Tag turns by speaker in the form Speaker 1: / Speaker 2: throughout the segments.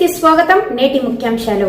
Speaker 1: కి స్వాగతం నేటి ముఖ్యాంశాలు.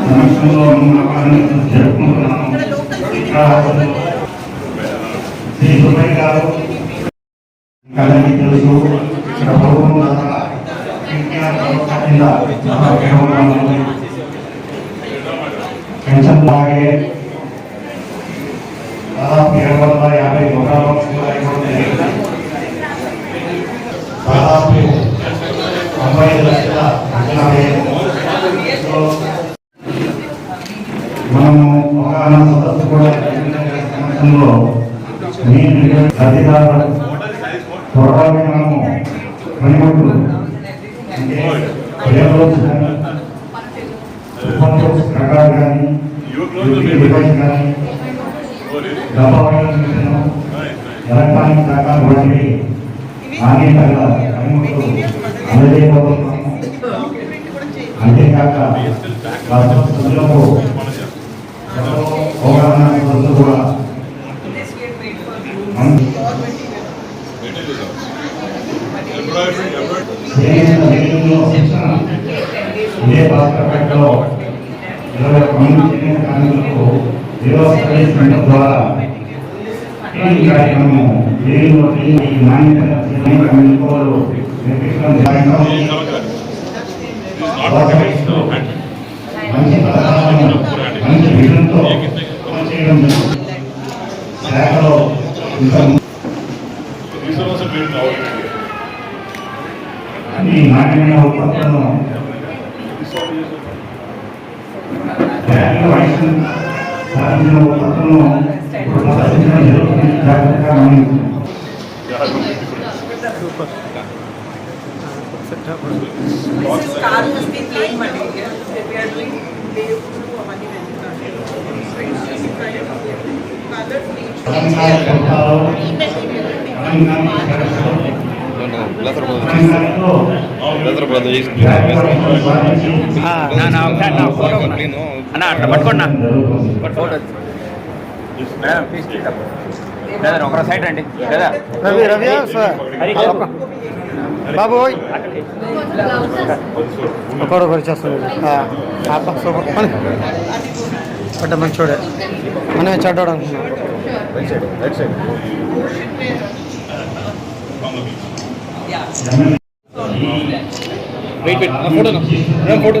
Speaker 2: సంవత్సరంలో ఉన్న వాళ్ళని జరుపుకుంటున్నాము శ్రీ సుబ్బయ్య గారు తెలుసు. ప్రభుత్వం పెన్షన్ లాగే దాదాపు ఏడు వందల యాభై దాదాపు తొంభై లక్షల ఎలక్ట్రానిక్ రకాలు వంటివి నాణ్యతగా అందజేయబోతున్నాము అంతేకాక అవగాహన కూడా ఇరవై మంది కార్మికులకు జీరో సర్వీస్ ద్వారా ఈ కార్యక్రమం ఈ నాణ్యత నిర్మించడం అన్న
Speaker 3: అట్లా పట్టుకోండి అన్న. బ్రదర్ ఒకరు సైడ్ రండి. బ్రదర్
Speaker 4: రవి రవి సార్ బాబు ఓయ్. ఒకడు ఒకటి చేస్తున్నాడు సూపర్. పని పడ్డ మంచోడే మనమే చెడ్డోడు అనుకున్నాం.
Speaker 3: వెయిట్ వెయిట్ నా. ఫోటో ఫోటో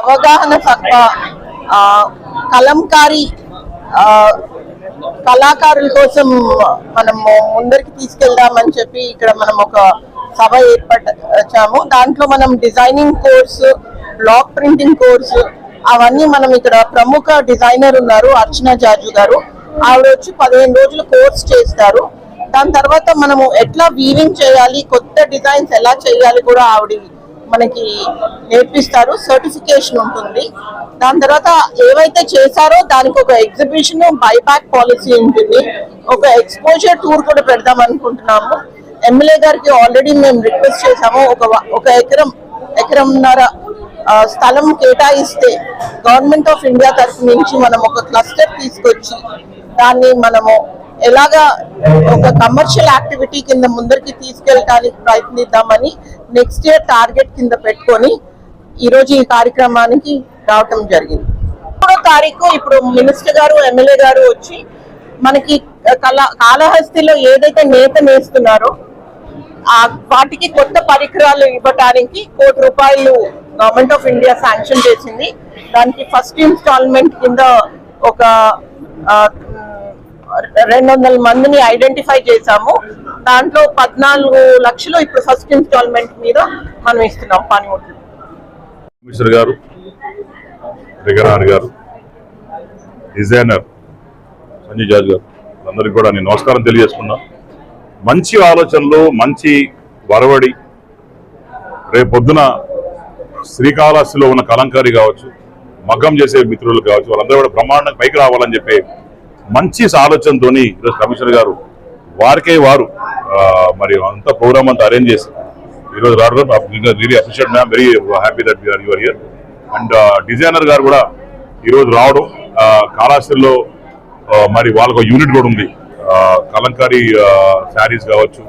Speaker 5: అవగాహన తక్కువ ఆ, కలంకారీ కళాకారుల కోసం మనం ముందరికి తీసుకెళ్దామని చెప్పి ఇక్కడ మనం ఒక సభ ఏర్పరచాము. దాంట్లో మనం designing course block printing course అవన్నీ మనం ఇక్కడ ప్రముఖ డిజైనర్ ఉన్నారు అర్చన జాజు గారు. ఆవిడ వచ్చి పదిహేను రోజులు కోర్స్ చేస్తారు. దాని తర్వాత మనము ఎట్లా వీవింగ్ చేయాలి కొత్త డిజైన్స్ ఎలా చేయాలి కూడా ఆవిడ మనకి నేర్పిస్తారు సర్టిఫికేషన్ ఉంటుంది. దాని తర్వాత ఏవైతే చేశారో దానికి ఒక ఎగ్జిబిషన్ బైబ్యాక్ పాలసీ ఉంటుంది. ఒక ఎక్స్పోజర్ టూర్ కూడా పెడదాం అనుకుంటున్నాము. ఎమ్మెల్యే గారికి ఆల్రెడీ మేము రిక్వెస్ట్ చేసాము ఒక ఒక ఎకరం ఎకరంన్నర స్థలం కేటాయిస్తే గవర్నమెంట్ ఆఫ్ ఇండియా తరఫు నుంచి మనం ఒక క్లస్టర్ తీసుకొచ్చి దాన్ని మనము ఎలాగా ఒక కమర్షియల్ యాక్టివిటీ కింద ముందరికి తీసుకెళ్ళడానికి ప్రయత్నిద్దామని నెక్స్ట్ ఇయర్ టార్గెట్ కింద పెట్టుకొని ఈరోజు ఈ కార్యక్రమానికి రావటం జరిగింది. మూడో తారీఖు ఇప్పుడు మినిస్టర్ గారు ఎమ్మెల్యే గారు వచ్చి మనకి కళా కాళహస్తిలో ఏదైతే నేత నేస్తున్నారో ఆ వాటికి కొత్త పరికరాలు ఇవ్వటానికి కోటి రూపాయలు గవర్నమెంట్ ఆఫ్ ఇండియా శాంక్షన్ చేసింది. దానికి ఫస్ట్ ఇన్స్టాల్మెంట్ కింద ఒక రెండు వందల మందిని ఐడెంటిఫై చేశాము. దాంట్లో పద్నాలుగు లక్షలు ఇప్పుడు ఫస్ట్ ఇన్స్టాల్మెంట్ మీద మనం ఇస్తున్నాం పనిముట్లు
Speaker 6: కమిషనర్ గారు రిగనార్ గారు డిజైనర్ సంజయ్ జాజ్ గారు అందరికి కూడా నేను నమస్కారం తెలియజేసుకున్నా. మంచి ఆలోచనలు మంచి వరవడి రేపొద్దున శ్రీకాళహస్తిలో ఉన్న కలంకారి కావచ్చు మగ్గం చేసే మిత్రులు కావచ్చు వాళ్ళందరూ కూడా బ్రహ్మాండంగా పైకి రావాలని చెప్పి మంచి ఆలోచనతోని ఈరోజు కమిషనర్ గారు వారికే వారు మరి అంత ప్రోగ్రామ్ అంతా అరేంజ్ చేసి ఈరోజు రావడం really appreciate ma'am very happy that you're your year and designer garu కూడా ఈరోజు రావడం కాళాశ్రీలో కాళహస్తిలో మరి వాళ్ళకు యూనిట్ కూడా ఉంది. కలంకారీ శారీస్ కావచ్చు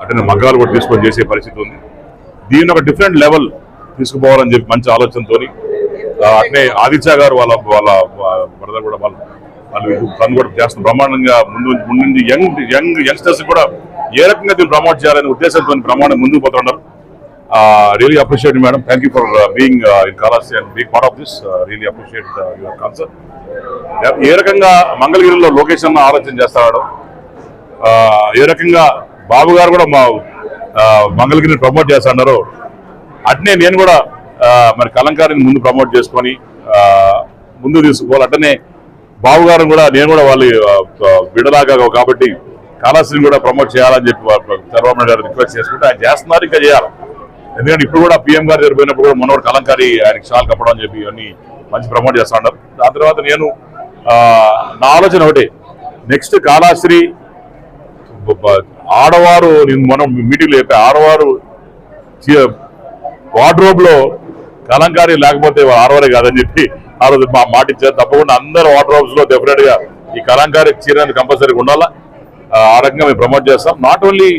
Speaker 6: అట్లనే మగ్గాలు కూడా తీసుకొని చేసే పరిస్థితి ఉంది. దీన్ని ఒక డిఫరెంట్ లెవెల్ తీసుకుపోవాలని చెప్పి మంచి ఆలోచనతోని అట్నే అట్లే ఆదిత్య గారు వాళ్ళ వాళ్ళ బ్రదర్ కూడా వాళ్ళు వాళ్ళు తను కూడా చేస్తున్న బ్రహ్మాండంగా ముందు ముందు నుంచి యంగ్ యంగ్ యంగ్స్టర్స్ కూడా ఏ రకంగా దీన్ని ప్రమోట్ చేయాలనే ఉద్దేశంతో బ్రహ్మాండం ముందుకు పోతున్నారు. Really appreciate madam thank you for being in కాలాసి and being part of this really appreciate your concern ఏ రకంగా మంగళగిరిలో లొకేషన్ ఆలోచన చేస్తాడు. ఏ రకంగా బాబు గారు కూడా మా మంగళగిరిని ప్రమోట్ చేస్తున్నారు అట్నే నేను కూడా మరి కలంకారిని ముందు ప్రమోట్ చేసుకొని ముందు తీసుకోవాలి అట్లనే బాబు గారు కూడా నేను కూడా వాళ్ళు ఆ, బిడలాగా కాబట్టి కళాశ్రీని కూడా ప్రమోట్ చేయాలని చెప్పి చంద్రబాబు నాయుడు గారు రిక్వెస్ట్ చేసుకుంటే ఆయన చేస్తున్నారు ఇంకా చేయాలి. ఎందుకంటే ఇప్పుడు కూడా పిఎం గారు జరిపోయినప్పుడు పోయినప్పుడు కూడా మనోడు కలంకారీ ఆయనకి షాల్ కప్పడం అని చెప్పి ఇవన్నీ మంచి ప్రమోట్ చేస్తా ఉన్నారు. దాని తర్వాత నేను నా ఆలోచన ఒకటి. నెక్స్ట్ కాళాశ్రీ ఆడవారు నేను మనం మీటింగ్లో చెప్పే ఆడవారు వార్డ్రోబ్లో కలంకారీ లేకపోతే ఆడవారే కాదని చెప్పి ఆ రోజు మా మాట ఇచ్చారు. తప్పకుండా అందరు వార్డ్రోబ్స్లో డెఫినెట్గా ఈ కలంకారీ చీర కంపల్సరీగా ఉండాలా? ఆ రకంగా మేము ప్రమోట్ చేస్తాం. నాట్ ఓన్లీ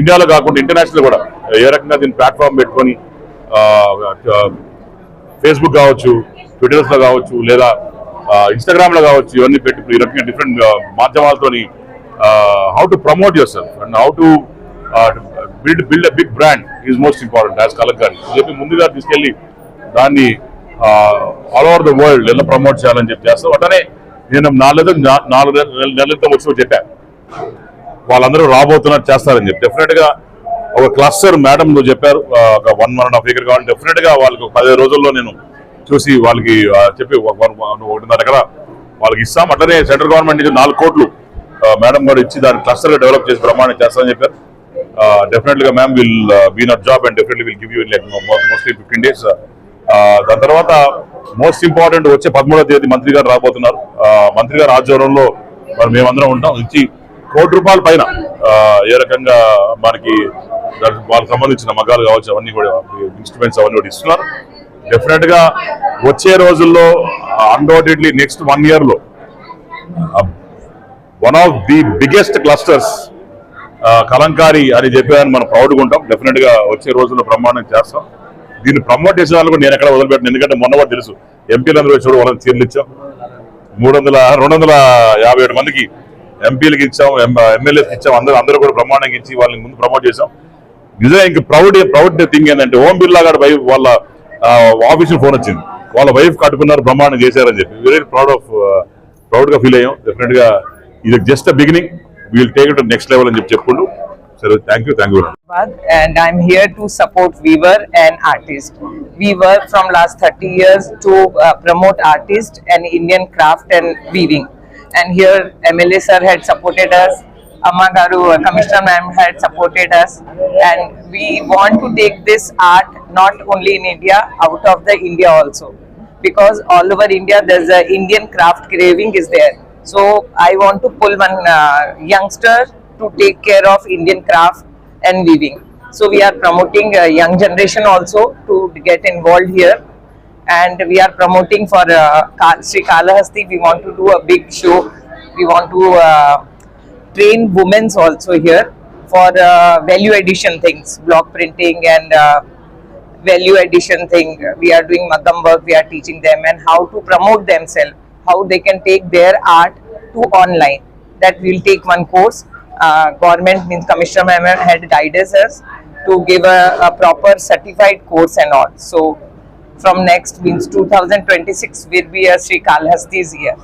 Speaker 6: ఇండియాలో కాకుండా ఇంటర్నేషనల్ కూడా ఏ రకంగా దీన్ని ప్లాట్ఫామ్ పెట్టుకొని ఫేస్బుక్ కావచ్చు ట్విట్టర్స్లో కావచ్చు లేదా ఇన్స్టాగ్రామ్లో కావచ్చు ఇవన్నీ పెట్టి ఈ రకంగా different మాధ్యమాలతోని how to promote yourself and how to build build a big brand is most important as Kalamkari. చెప్పి ముందుగా తీసుకెళ్ళి దాన్ని ఆల్ ఓవర్ ద వరల్డ్ ఎలా ప్రమోట్ చేయాలని చెప్పి చేస్తాం అట్లనే నేను నాలుగు నాలుగు నెలల- నెలలతో వచ్చి చెప్పాను వాళ్ళందరూ రాబోతున్నారు చేస్తారని చెప్పి. డెఫినెట్గా ఒక క్లస్టర్ మేడం నువ్వు చెప్పారు ఒక one one and half year కావాలి డెఫినెట్గా వాళ్ళకి పదిహేను రోజుల్లో నేను చూసి వాళ్ళకి చెప్పి ఒకటిన్నర దగ్గర వాళ్ళకి ఇస్తాం. అట్లనే సెంట్రల్ గవర్నమెంట్ నుంచి నాలుగు కోట్లు మేడం కూడా ఇచ్చి దాన్ని క్లస్టర్ డెవలప్ చేసి ప్రమాణం చేస్తారని చెప్పారు. డెఫినెట్గా ma'am will be not job and definitely will give you like mostly fifteen days దాని తర్వాత మోస్ట్ ఇంపార్టెంట్ వచ్చే పదమూడవ తేదీ మంత్రి గారు రాబోతున్నారు. మంత్రి గారు ఆధ్వర్యంలో మరి మేమందరం ఉంటాం. ఇచ్చి కోటి రూపాయల పైన ఏ రకంగా మనకి వాళ్ళకి సంబంధించిన మగాలు కావచ్చు అవన్నీ కూడా ఇన్స్ట్రుమెంట్స్ అవన్నీ కూడా ఇస్తున్నారు. డెఫినెట్గా వచ్చే రోజుల్లో అన్డౌటెడ్లీ నెక్స్ట్ వన్ ఇయర్లో one of the biggest clusters Kalamkari అని చెప్పారని మనం ప్రౌడ్గా ఉంటాం. డెఫినెట్గా వచ్చే రోజుల్లో బ్రహ్మాండం చేస్తాం. దీన్ని ప్రమోట్ చేసే వాళ్ళు కూడా నేను ఎక్కడ వదిలిపెట్టాను. ఎందుకంటే మొన్న కూడా తెలుసు ఎంపీలందరూ వచ్చి కూడా వాళ్ళని చీరలు ఇచ్చాం. మూడు వందల రెండు వందల యాభై ఏడు మందికి ఎంపీలకి ఇచ్చాం ఎమ్మెల్యేకి ఇచ్చాం అందరూ అందరూ కూడా బ్రహ్మాండంగా ఇచ్చి వాళ్ళని ముందు ప్రమోట్ చేసాం నిజంగా ఇంక ప్రౌడ్ ప్రౌడ్ థింగ్ ఏంటంటే ఓం బిర్లా గారి వైఫ్ వాళ్ళ ఆఫీస్ ఫోన్ వచ్చింది. వాళ్ళ వైఫ్ కట్టుకున్నారు బ్రహ్మాండం చేశారని చెప్పి. వెరీ ప్రౌడ్ ఆఫ్ ప్రౌడ్గా ఫీల్ అయ్యాం. డెఫినెట్గా ఇది just beginning we'll take it next level అని చెప్పి చెప్పుకుంటూ चलो thank you, thank
Speaker 7: you. and I'm here to support weaver and artist. Weaver from last 30 years to uh, promote artist and Indian craft and weaving. And here MLA sir had supported us, Amagaru uh, Commissioner ma'am had supported us and we want to take this art not only in India, out of the India also. Because all over India there's a Indian craft craving is there. So I want to pull one uh, youngster to take care of Indian craft and weaving. So we are promoting a young generation also to get involved here and we are promoting for uh, Sri Kalahasti. We want to do a big show. We want to uh, train women's also here for uh, value addition things, block printing and uh, value addition thing. We are doing magam work. We are teaching them and how to promote themselves, how they can take their art to online. That we'll take one course. Uh, government means Commissioner Ma'am had guided us to give a, a proper certified course and all. So from next means 2026 will be a Sri Kalhasti's year.